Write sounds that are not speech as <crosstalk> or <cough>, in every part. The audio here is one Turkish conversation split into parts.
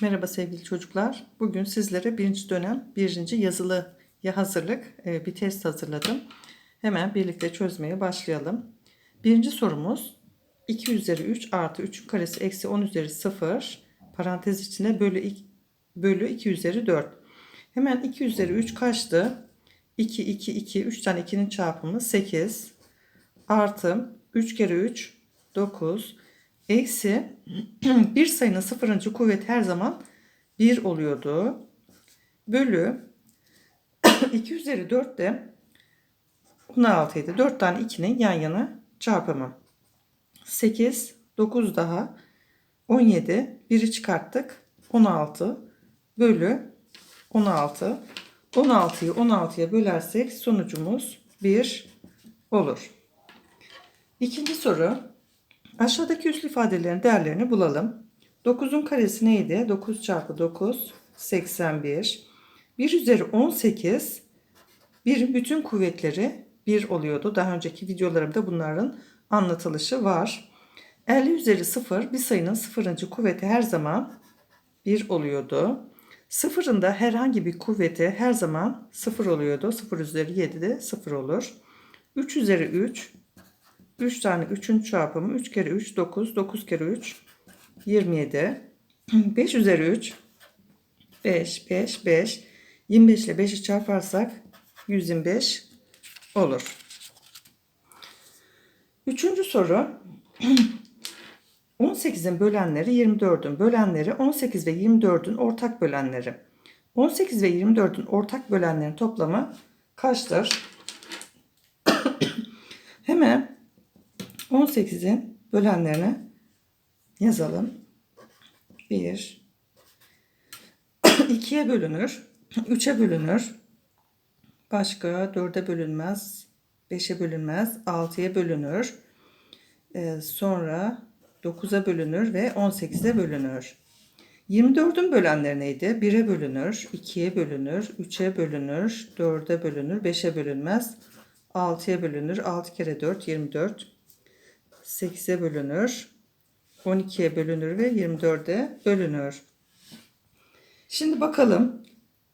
Merhaba sevgili çocuklar. Bugün sizlere birinci dönem birinci yazılıya hazırlık e, bir test hazırladım. Hemen birlikte çözmeye başlayalım. Birinci sorumuz 2 üzeri 3 artı 3'ün karesi eksi 10 üzeri 0 parantez içinde bölü 2, bölü 2 üzeri 4. Hemen 2 üzeri 3 kaçtı? 2, 2, 2, 3 tane 2'nin çarpımı 8 artı 3 kere 3 9 eksi <clears throat> bir sayının sıfırıncı kuvveti her zaman 1 oluyordu. Bölü <clears throat> 2 üzeri 4 de 16 idi. 4 tane 2'nin yan yana çarpımı. 8, 9 daha 17. 1'i çıkarttık. 16 bölü 16. 16'yı 16'ya bölersek sonucumuz 1 olur. İkinci soru. Aşağıdaki üslü ifadelerin değerlerini bulalım. 9'un karesi neydi? 9 çarpı 9 81. 1 üzeri 18 1'in bütün kuvvetleri 1 oluyordu. Daha önceki videolarımda bunların anlatılışı var. 50 üzeri 0 bir sayının sıfırıncı kuvveti her zaman 1 oluyordu. Sıfırın da herhangi bir kuvveti her zaman 0 oluyordu. 0 üzeri 7 de 0 olur. 3 üzeri 3 3 tane 3'ün çarpımı 3 kere 3 9 9 kere 3 27 5 üzeri 3 5 5 5 25 ile 5'i çarparsak 125 olur. Üçüncü soru. <clears throat> 18'in bölenleri 24'ün bölenleri 18 ve 24'ün ortak bölenleri. 18 ve 24'ün ortak bölenlerin toplamı kaçtır? <clears throat> Hemen 18'in bölenlerini yazalım. 1 2'ye <clears throat> bölünür. 3'e bölünür. Başka 4'e bölünmez. 5'e bölünmez. 6'ya bölünür. Ee, sonra 9'a bölünür ve 18'e bölünür. 24'ün bölenleri neydi? 1'e bölünür, 2'ye bölünür, 3'e bölünür, 4'e bölünür, 5'e bölünmez. 6'ya bölünür. 6 kere 4 24. 8'e bölünür. 12'ye bölünür ve 24'e bölünür. Şimdi bakalım.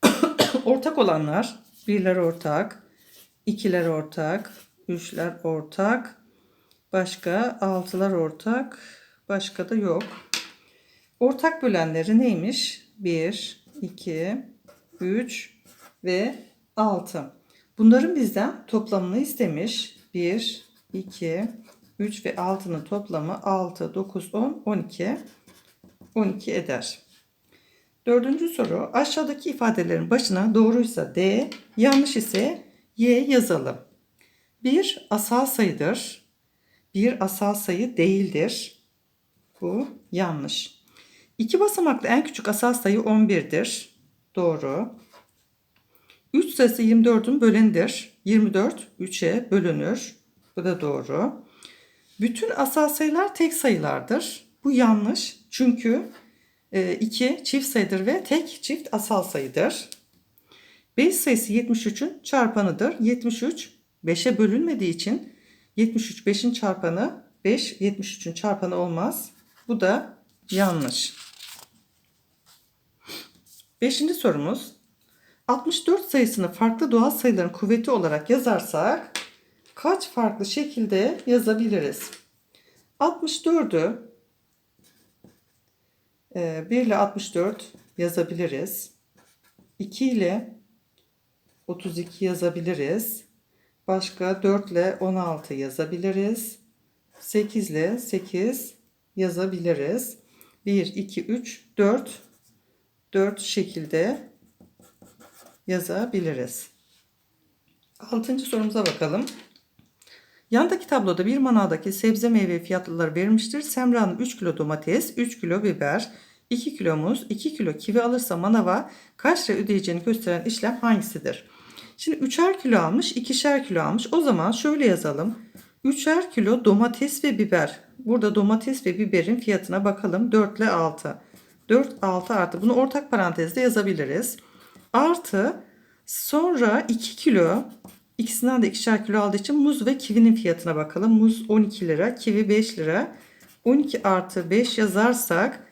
<coughs> ortak olanlar. Birler ortak. ikiler ortak. Üçler ortak. Başka altılar ortak. Başka da yok. Ortak bölenleri neymiş? 1, 2, 3 ve 6. Bunların bizden toplamını istemiş. 1, 2, 3 ve 6'nın toplamı 6, 9, 10, 12. 12 eder. Dördüncü soru. Aşağıdaki ifadelerin başına doğruysa D, yanlış ise Y yazalım. 1 asal sayıdır. 1 asal sayı değildir. Bu yanlış. 2 basamaklı en küçük asal sayı 11'dir. Doğru. 3 sayısı 24'ün bölenidir. 24 3'e bölünür. Bu da doğru. Bütün asal sayılar tek sayılardır. Bu yanlış. Çünkü 2 e, çift sayıdır ve tek çift asal sayıdır. 5 sayısı 73'ün çarpanıdır. 73 5'e bölünmediği için 73 5'in çarpanı 5 73'ün çarpanı olmaz. Bu da yanlış. Beşinci sorumuz 64 sayısını farklı doğal sayıların kuvveti olarak yazarsak kaç farklı şekilde yazabiliriz? 64'ü 1 e, ile 64 yazabiliriz. 2 ile 32 yazabiliriz. Başka 4 ile 16 yazabiliriz. 8 ile 8 yazabiliriz. 1, 2, 3, 4 4 şekilde yazabiliriz. Altıncı sorumuza bakalım. Yandaki tabloda bir manavdaki sebze meyve fiyatları verilmiştir. Semra'nın 3 kilo domates, 3 kilo biber, 2 kilo muz, 2 kilo kivi alırsa manava kaç lira ödeyeceğini gösteren işlem hangisidir? Şimdi 3'er kilo almış, 2'şer kilo almış. O zaman şöyle yazalım. 3'er kilo domates ve biber. Burada domates ve biberin fiyatına bakalım. 4 ile 6. 4, 6 artı. Bunu ortak parantezde yazabiliriz. Artı sonra 2 kilo ikisinden de ikişer kilo aldığı için muz ve kivinin fiyatına bakalım. Muz 12 lira, kivi 5 lira. 12 artı 5 yazarsak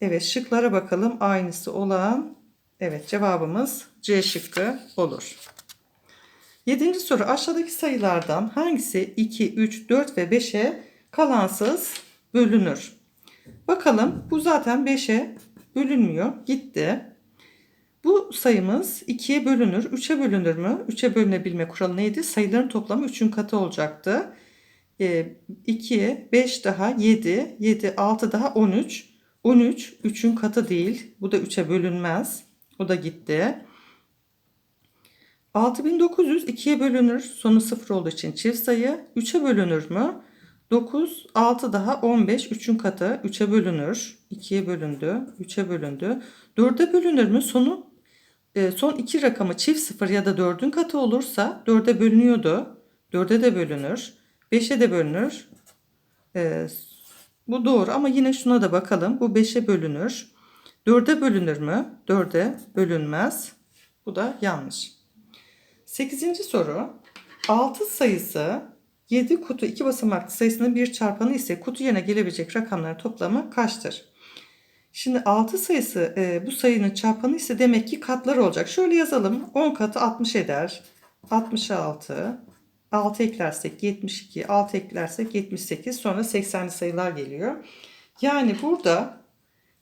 Evet şıklara bakalım. Aynısı olan evet cevabımız C şıkkı olur. Yedinci soru aşağıdaki sayılardan hangisi 2, 3, 4 ve 5'e kalansız bölünür? Bakalım bu zaten 5'e bölünmüyor. Gitti. Bu sayımız 2'ye bölünür. 3'e bölünür mü? 3'e bölünebilme kuralı neydi? Sayıların toplamı 3'ün katı olacaktı. E, 2, 5 daha 7, 7, 6 daha 13. 13 3'ün katı değil. Bu da 3'e bölünmez. O da gitti. 6900 2'ye bölünür. Sonu 0 olduğu için çift sayı. 3'e bölünür mü? 9, 6 daha 15. 3'ün katı 3'e bölünür. 2'ye bölündü. 3'e bölündü. 4'e bölünür mü? Sonu son iki rakamı çift sıfır ya da 4'ün katı olursa 4'e bölünüyordu. 4'e de bölünür. 5'e de bölünür. E, bu doğru ama yine şuna da bakalım. Bu 5'e bölünür. 4'e bölünür mü? 4'e bölünmez. Bu da yanlış. 8. soru. 6 sayısı 7 kutu 2 basamaklı sayısının bir çarpanı ise kutu yerine gelebilecek rakamların toplamı kaçtır? Şimdi 6 sayısı e, bu sayının çarpanı ise demek ki katları olacak. Şöyle yazalım. 10 katı 60 eder. 66. 6 eklersek 72. 6 eklersek 78. Sonra 80'li sayılar geliyor. Yani burada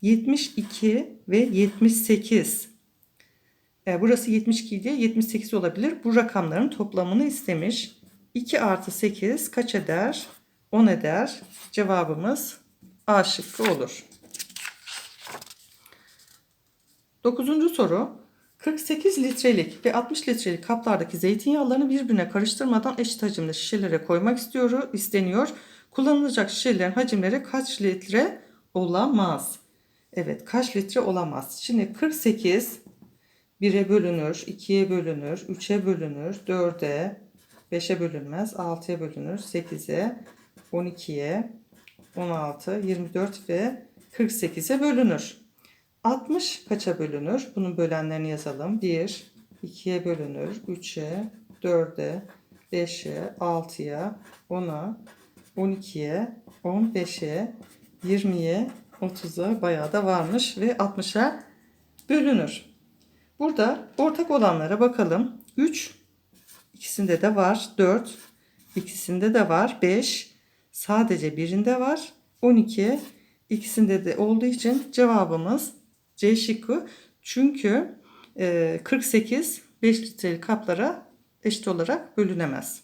72 ve 78. E, burası 72 diye 78 olabilir. Bu rakamların toplamını istemiş. 2 artı 8 kaç eder? 10 eder. Cevabımız A şıkkı olur. Dokuzuncu soru. 48 litrelik ve 60 litrelik kaplardaki zeytinyağlarını birbirine karıştırmadan eşit hacimde şişelere koymak istiyor, isteniyor. Kullanılacak şişelerin hacimleri kaç litre olamaz? Evet kaç litre olamaz? Şimdi 48 1'e bölünür, 2'ye bölünür, 3'e bölünür, 4'e, 5'e bölünmez, 6'ya bölünür, 8'e, 12'ye, 16, 24 ve 48'e bölünür. 60 kaça bölünür? Bunun bölenlerini yazalım. 1, 2'ye bölünür, 3'e, 4'e, 5'e, 6'ya, 10'a, 12'ye, 15'e, 20'ye, 30'a bayağı da varmış ve 60'a bölünür. Burada ortak olanlara bakalım. 3 ikisinde de var. 4 ikisinde de var. 5 sadece birinde var. 12 ikisinde de olduğu için cevabımız C şıkkı. Çünkü e, 48 5 litrelik kaplara eşit olarak bölünemez.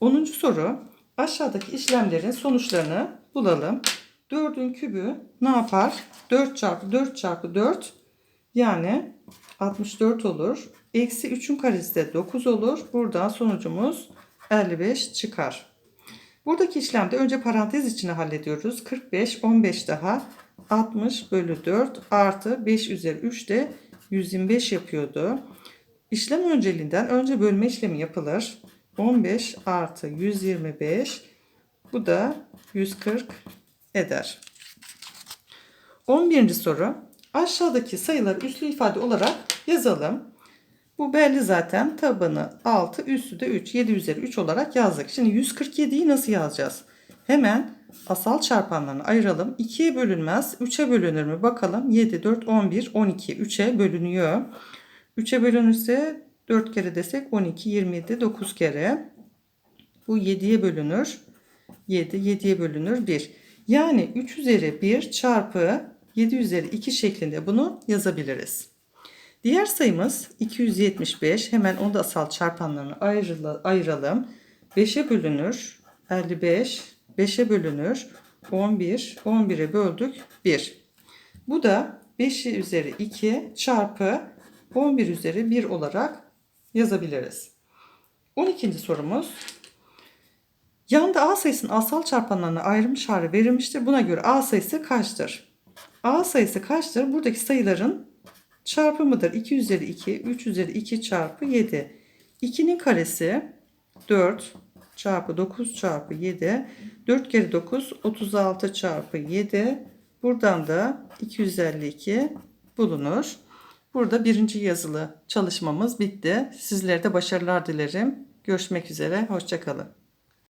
10. soru. Aşağıdaki işlemlerin sonuçlarını bulalım. 4'ün kübü ne yapar? 4 çarpı 4 çarpı 4 yani 64 olur. Eksi 3'ün karesi de 9 olur. Buradan sonucumuz 55 çıkar. Buradaki işlemde önce parantez içine hallediyoruz. 45, 15 daha 60 bölü 4 artı 5 üzeri 3 de 125 yapıyordu. İşlem önceliğinden önce bölme işlemi yapılır. 15 artı 125 bu da 140 eder. 11. soru. Aşağıdaki sayıları üslü ifade olarak yazalım. Bu belli zaten. Tabanı 6, üstü de 3. 7 üzeri 3 olarak yazdık. Şimdi 147'yi nasıl yazacağız? Hemen asal çarpanlarını ayıralım. 2'ye bölünmez. 3'e bölünür mü? Bakalım. 7, 4, 11, 12. 3'e bölünüyor. 3'e bölünürse 4 kere desek 12, 27, 9 kere. Bu 7'ye bölünür. 7, 7'ye bölünür 1. Yani 3 üzeri 1 çarpı 7 üzeri 2 şeklinde bunu yazabiliriz. Diğer sayımız 275. Hemen onu da asal çarpanlarını ayıralım. 5'e bölünür. 55. 5'e bölünür. 11. 11'e böldük. 1. Bu da 5 üzeri 2 çarpı 11 üzeri 1 olarak yazabiliriz. 12. sorumuz. Yanda A sayısının asal çarpanlarına ayrım şarı verilmiştir. Buna göre A sayısı kaçtır? A sayısı kaçtır? Buradaki sayıların çarpımıdır. 2 üzeri 2, 3 üzeri 2 çarpı 7. 2'nin karesi 4 çarpı 9 çarpı 7. 4 kere 9 36 çarpı 7. Buradan da 252 bulunur. Burada birinci yazılı çalışmamız bitti. Sizlere de başarılar dilerim. Görüşmek üzere. Hoşçakalın.